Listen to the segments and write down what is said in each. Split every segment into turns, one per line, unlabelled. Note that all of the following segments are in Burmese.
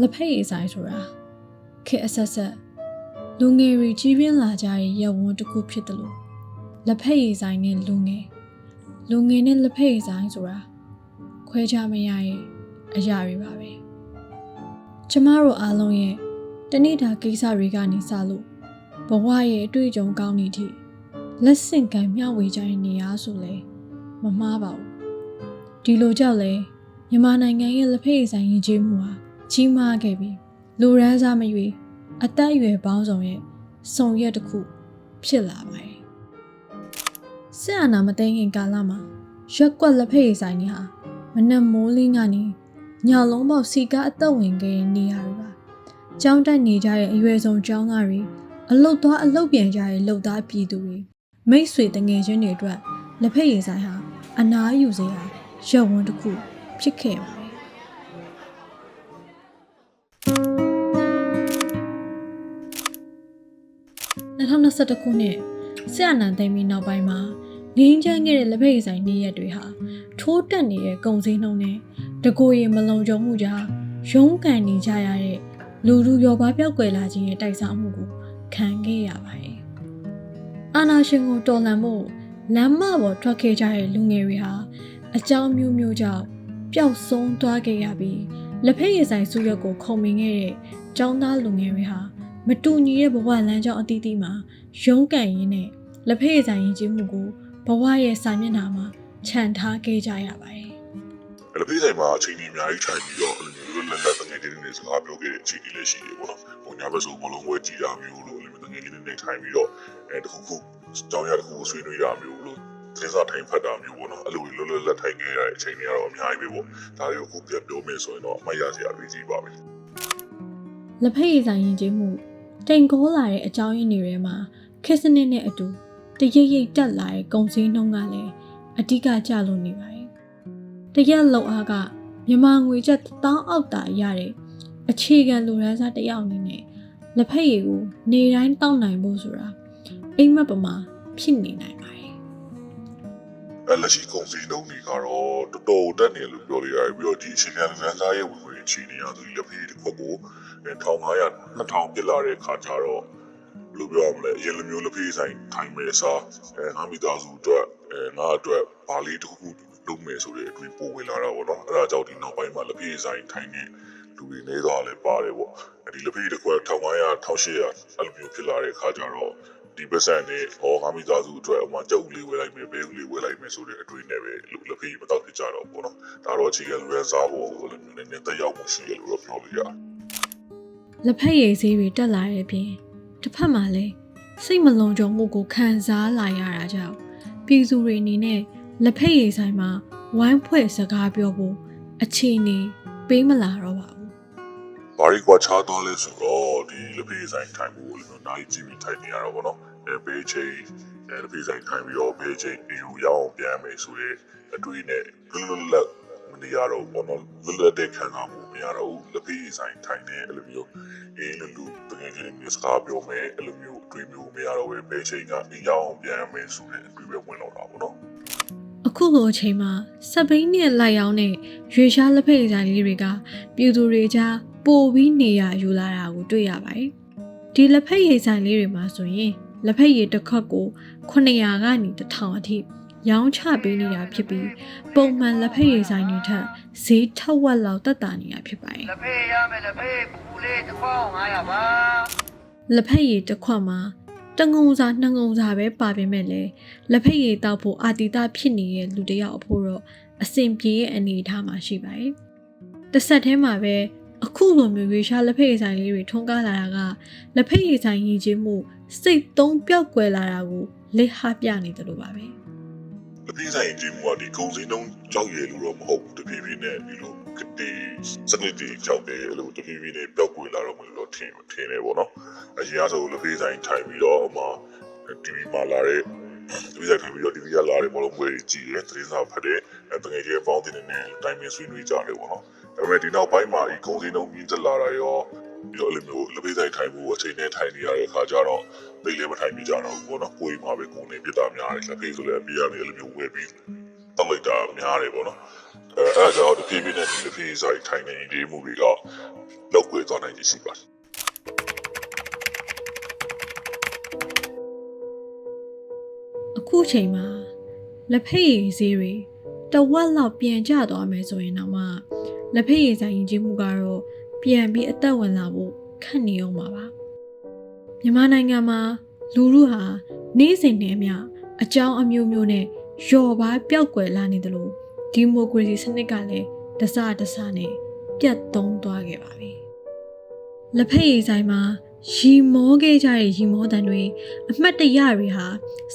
လက်ဖက်ရည်ဆိုင်ဆိုတာခေတ်အဆက်ဆက်လူငယ်တွေကြီးပြင်းလာကြတဲ့ရပ်ဝန်းတစ်ခုဖြစ်တယ်လို့လက်ဖက်ရည်ဆိုင်နဲ့လူငယ်လူငယ်နဲ့လက်ဖက်ရည်ဆိုင်ဆိုတာခွဲခြားမရရဲ့အရာတွေပါပဲကျမတို့အားလုံးရဲ့တနေ့တာကိစ္စတွေကနေစလို့ဘဝရဲ့အတွေ့အကြုံကောင်းနေသည့်လက်ဆင့်ကမ်းမျှဝေကြတဲ့နေရာဆိုလဲမမှားပါဘူးဒီလိုကြောင့်လဲမြန်မာနိုင်ငံရဲ့လက်ဖက်ရည်ဆိုင်ယဉ်ကျေးမှုဟာ ကြီးမားခဲ့ပြီးလူရန်စားမရွေအသက်အရွယ်ပေါင်းစုံရဲ့စုံရက်တစ်ခုဖြစ်လာပါတယ်ဆက်အာနာမသိခင်ကာလမှာရက်ကွက်လက်ဖက်ရည်ဆိုင်တွေဟာမနက်မိုးလင်းကနေညလုံးပေါက်စီကားအသက်ဝင်ခဲ့တဲ့နေရာတွေပါကျောင်းတက်နေကြတဲ့အရွယ်ဆုံးကျောင်းသားတွေအလုတ်သွားအလုတ်ပြန်ကြတဲ့လုပ်သားပြည်သူတွေမိတ်ဆွေတငယ်ချင်းတွေအတွက်လက်ဖက်ရည်ဆိုင်ဟာအနားယူစရာရက်ဝန်းတစ်ခုဖြစ်ခဲ့ပါ 2021ခုနှစ်ဆရာနန်သိမ်းပြီးနောက်ပိုင်းမှာငင်းချမ်းခဲ့တဲ့လက်ဖက်ရည်ဆိုင်နေရက်တွေဟာထိုးတက်နေတဲ့ကုန်စည်နှုန်းနဲ့တကိုယ်ရည်မလုံခြုံမှုကြောင့်ရုန်းကန်နေကြရတဲ့လူလူရောပါပြောက်ကွယ်လာခြင်းရဲ့တိုက်စားမှုကိုခံခဲ့ရပါတယ်။အာနာရှင်ကိုတော်လှန်ဖို့လမ်းမပေါ်ထွက်ခဲ့ကြတဲ့လူငယ်တွေဟာအကြောင်းမျိုးမျိုးကြောင့်ပျောက်ဆုံးသွားခဲ့ရပြီးလက်ဖက်ရည်ဆိုင်စုရက်ကိုခုံမင်ခဲ့တဲ့ចောင်းသားလူငယ်တွေဟာ မတူညီတဲ့ဘဝလမ်းကြောင်းအသီးသီးမှာရုန်းကန်ရင်းနဲ့လက်ဖက်ရည်ဆိုင်ရင်ကျေးမှုကိုဘဝရဲ့စာမျက်နှာမှာခြံထားခဲ့ကြရပါတယ်
အဲ့လိုပြည်ဆိုင်မှာအချိန်ကြီးအများကြီးထိုင်ပြီးတော့အဲ့လိုမျိုးလက်လက်တငယ်ချင်းတွေစကားပြောခဲ့တဲ့အချိန်ကြီးလည်းရှိတယ်ပေါ့နော်။ဟိုညာဘက်ဆိုဘလုံးဝဲကြည်တာမျိုးလို့အဲ့လိုတငယ်ချင်းတွေထိုင်ပြီးတော့အဲတခုခုကြောင်းရတခုဆွေးနွေးတာမျိုးလို့သင်စားထိုင်ဖတ်တာမျိုးပေါ့နော်။အဲ့လိုလွတ်လွတ်လပ်ထိုင်ခဲ့ရတဲ့အချိန်တွေကတော့အများကြီးပဲပေါ့။ဒါတွေကိုအခုပြန်ပြောမယ်ဆိုရင်တော့အမရစရာတွေကြီးပါပဲ။
လက်ဖက်ရည်ဆိုင်ရင်ကျေးမှု တိမ်ကောလာတဲ့အကြောင်းရင်းတွေထဲမှာခက်စနစ်နဲ့အတူတရိပ်ရိပ်တက်လာတဲ့ကုန်စည်နှုန်းကလည်းအဓိကကျလို့နေပါတယ်တရက်လောက်အားကမြန်မာငွေကျပ်1000အောက်တာရတဲ့အခြေခံလူရန်စားတစ်ယောက်အနေနဲ့လက်ဖက်ရည်ကိုနေတိုင်းတောက်နိုင်ဖို့ဆိုတာအိမ်မက်ပမာဖြစ်နေနိုင်ပါတယ်
အဲ့လက်ရှိကုန်စည်နှုန်းတွေကတော့တော်တော်တက်နေလို့ပြောလို့ရတယ်ပြီးတော့ဒီအချိန်ကလမ်းစားရဲ့ဝင်ဝင် အခြေအနေအရဆိုလက်ဖေးတစ်ခွက်ကို1500 2000ပြစ်လာတဲ့ခါကျတော့ဘယ်လိုပြောရမလဲအရင်လိုမျိုးလက်ဖေးဆိုင်ထိုင်မယ်စားအဲငါမိသားစုအတွက်အဲငါအတွက်ဘာလေးတစ်ခုခုလုပ်မယ်ဆိုတဲ့အတွေ့ပိုဝင်လာတာပေါ့နော်အဲ့ဒါကြောင့်ဒီနောက်ပိုင်းမှာလက်ဖေးဆိုင်ထိုင်နေလူတွေနေတော့လည်းပါတယ်ပေါ့အဲဒီလက်ဖေးတစ်ခွက်1500 1800အဲ့လိုမျိုးဖြစ်လာတဲ့ခါကျတော့ ဒီပတ်စံနဲ့ဟောငါမိသားစုအတွက်အမှကြောက်လေးဝယ်လိုက်မယ်ဘဲဦးလေးဝယ်လိုက်မယ်ဆိုတဲ့အတွေ့နဲ့ပဲလူလက်ဖေးမတော့ဖြစ်ကြတော့ပေါ့နော်ဒါတော့အခြေခံလူရန်စားဖို့ဆိုလည်းနည်းနည်းတက်ရောက်မှုရှိတယ်လို့တော့ပြောလို့ရတယ်
လက်ဖက်ရည်ဈေးတွေတက်လာတဲ့အပြင်တစ်ဖက်မှာလည်းစိတ်မလုံခြုံမှုကိုခံစားလာရတာကြောင့်ပြည်သူတွေအနေနဲ့လက်ဖက်ရည်ဆိုင်မှာဝိုင်းဖွဲ့စကားပြောဖို့အခြေအနေပေးမလာတော့ပါဘူး
ဘာရီကွာချားတော့လဲဆိုတော့ဒီလက်ဖေးဆိုင်ထိုင်ဖို့လည်းမျိုးနိုင်ကြည့်ပြီးထိုင်နေရတော့ပေါ့နော်အဲဘေးချိန်အဲလက်ဖေးဆိုင်ထိုင်ပြီးတော့ဘေးချိန်အယူရအောင်ပြန်မယ်ဆိုတဲ့အတွေ့နဲ့လွတ်လွတ်လပ်မနေရတော့ဘောနော်လွတ်လပ်တဲ့ခံစားမှုမရတော့ဘူးလက်ဖေးဆိုင်ထိုင်နေအဲ့လိုမျိုးအေးလူလူတကယ်ကြီးမျိုးစကားပြောမယ်အဲ့လိုမျိုးအတွေ့မျိုးမရတော့ဘူးဘေးချိန်ကအယူအောင်ပြန်မယ်ဆိုတဲ့အတွေ့ပဲဝင်တော့တာပေါ့နော်
အခုလိုအချိန်မှာစက်ဘိန်းနဲ့လိုက်ရောင်းတဲ့ရွေရှားလက်ဖက်ရည်ဆိုင်လေးတွေကပြည်သူတွေကြား ပိုပြီးနေရယူလာတာကိုတွေ့ရပါတယ်ဒီလက်ဖက်ရည်ဆိုင်လေးတွေမှာဆိုရင်လက်ဖက်ရည်တစ်ခွက်ကို900ကနေ1000အထိရောင်းချပေးနေတာဖြစ်ပြီးပုံမှန်လက်ဖက်ရည်ဆိုင်တွေထက်ဈေးထက်ဝက်လောက်တက်တာနေတာဖြစ်ပါတယ်
လက်ဖေးရမယ်လက်ဖေးပူလေးတစ်ခေါက်900ပါ
လက်ဖက်ရည်တစ်ခွက်မှာတငုံစာနှစ်ငုံစာပဲပါပြင်မဲ့လေလက်ဖက်ရည်တောက်ဖို့အာတိတဖြစ်နေတဲ့လူတစ်ယောက်အဖို့တော့အဆင်ပြေရဲ့အနေအထားမှာရှိပါတယ်။တစ်ဆက်တည်းမှာပဲ အခုလိုမျိုးရွေရှားလက်ဖက်ရည်ဆိုင်လေးတွေထုံးကားလာတာကလက်ဖက်ရည်ဆိုင်ရည်ချင်းမှုစိတ်သုံးပြောက်ကွယ်လာတာကိုလက်ဟပြနေတယ်လို့ပါပဲ။
အပြည့်ဆိုင်ကြီးကဒီကုံစင်းတုံးကြောက်ရည်လို့တော့မဟုတ်ဘူးတဖြည်းဖြည်းနဲ့ဒီလိုကတိစနစ်တွေကြောက်တယ်အဲ့လိုတဖြည်းဖြည်းနဲ့ပျောက်ကွယ်လာတော့မလို့တော့ထင်ထင်တယ်ပေါ့နော်။အရင်ကဆိုလက်ဖေးဆိုင်ထိုင်ပြီးတော့ဟိုမှာ TV မှာလာတဲ့ဒီဆိုင်ထိုင်ပြီးတော့ TV ကလာတဲ့မလို့ငွေကြည့်ရဲသတင်းစာဖတ်တဲ့အဲတကယ်ကြီးပေါင်းတင်နေတဲ့တိုင်ပင်ဆွေးနွေးကြတယ်ပေါ့နော်။ ဒါပေမဲ့ဒီနောက်ပိုင်းမှာဒီကုံစင်းတုံးမြင့်တက်လာတာရောပြီးတော့အဲ့လိုမျိုးလက်ဖေးဆိုင်ထိုင်ဖို့အချိန်နဲ့ထိုင်နေရတဲ့အခါကျတော့သိလည်းမထိုင်ပြကြတော့ဘူးပေါ့နော်ကိုယ်မှာပဲကိုယ်နေပြတာများတယ်လက်ဖေးဆိုလည်းအပြရနေအဲ့လိုမျိုးဝယ်ပြီးတောက်လိုက်တာများတယ်ပေါ့နော်အဲအဲကြောင့်တဖြည်းဖြည်းနဲ့ဒီလက်ဖေးဆိုင်ထိုင်နေဒီမှုတွေကလောက်ွယ်သွားနိုင်ရှိပါတယ်
အခုချိန်မှာလက်ဖက်ရည်ဈေးတွေတဝက်လောက်ပြန်ကျသွားမယ်ဆိုရင်တော့မှ လက်ဖက်ရည်ဆိုင်ရင်ကြီးမှုကတော့ပြန်ပြီးအသက်ဝင်လာဖို့ခက်နေအောင်ပါပါမြန်မာနိုင်ငံမှာလူလူဟာနေ့စဉ်နဲ့အမျှအကြောင်းအမျိုးမျိုးနဲ့လျော်ပါပျောက်ကွယ်လာနေတယ်လို့ဒီမိုကရေစီစနစ်ကလည်းတစတစနဲ့ပြတ်သုံးသွားခဲ့ပါပြီလက်ဖက်ရည်ဆိုင်မှာရီမောခဲ့ကြတဲ့ရီမောတန်တွေအမှတ်တရတွေဟာ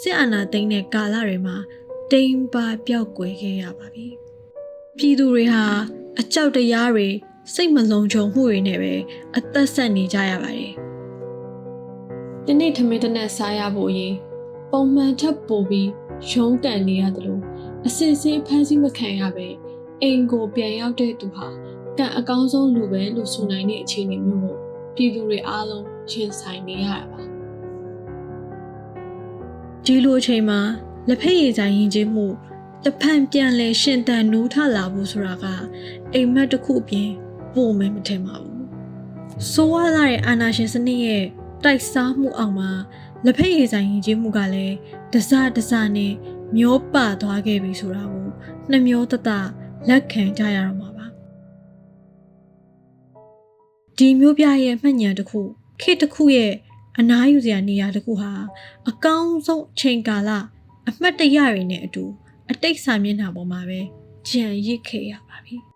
စစ်အာဏာသိမ်းတဲ့ကာလတွေမှာတိမ်ပါပျောက်ကွယ်ခဲ့ရပါပြီ ပြည်သူတွေဟာအကြောက်တရားတွေစိတ်မလုံခြုံမှုတွေနဲ့ပဲအသက်ဆက်နေကြရပါတယ်ဒီနေ့ထမင်းတစ်နက်စားရဖို့အရေးပုံမှန်ထပ်ပို့ပြီးရုံးကန်နေရတယ်လို့အစစ်စစ်ဖမ်းဆီးမခံရပဲအိမ်ကိုပြန်ရောက်တဲ့သူဟာကံအကောင်းဆုံးလူပဲလို့ဆိုနိုင်တဲ့အခြေအနေမျိုးကိုပြည်သူတွေအားလုံးရင်ဆိုင်နေရတာပါဒီလိုအချိန်မှာလက်ဖက်ရည်ဆိုင်ရင်ချင်းမှု တစ်ဖန်ပြန်လဲရှင်တန်နိုးထလာဖို့ဆိုတာကအိမ်မက်တစ်ခုအပြင်ပို့မယ်မထင်ပါဘူးဆိုးရလာတဲ့အာနာရှင်စနစ်ရဲ့တိုက်စားမှုအောင်မှာလက်ဖက်ရည်ဆိုင်ရင်ချင်းမှုကလည်းတစတစနဲ့မျောပသွားခဲ့ပြီဆိုတာကိုနှမျောတတလက်ခံကြရတော့မှာပါဒီမျိုးပြရဲ့မှတ်ဉာဏ်တစ်ခုခေတ်တစ်ခုရဲ့အနားယူစရာနေရာတစ်ခုဟာအကောင်းဆုံးအချိန်ကာလအမှတ်တရတွေနဲ့အတူ အတိတ်စာမျက်နှာပေါ်မှာပဲကြံရစ်ခဲ့ရပါပြီ။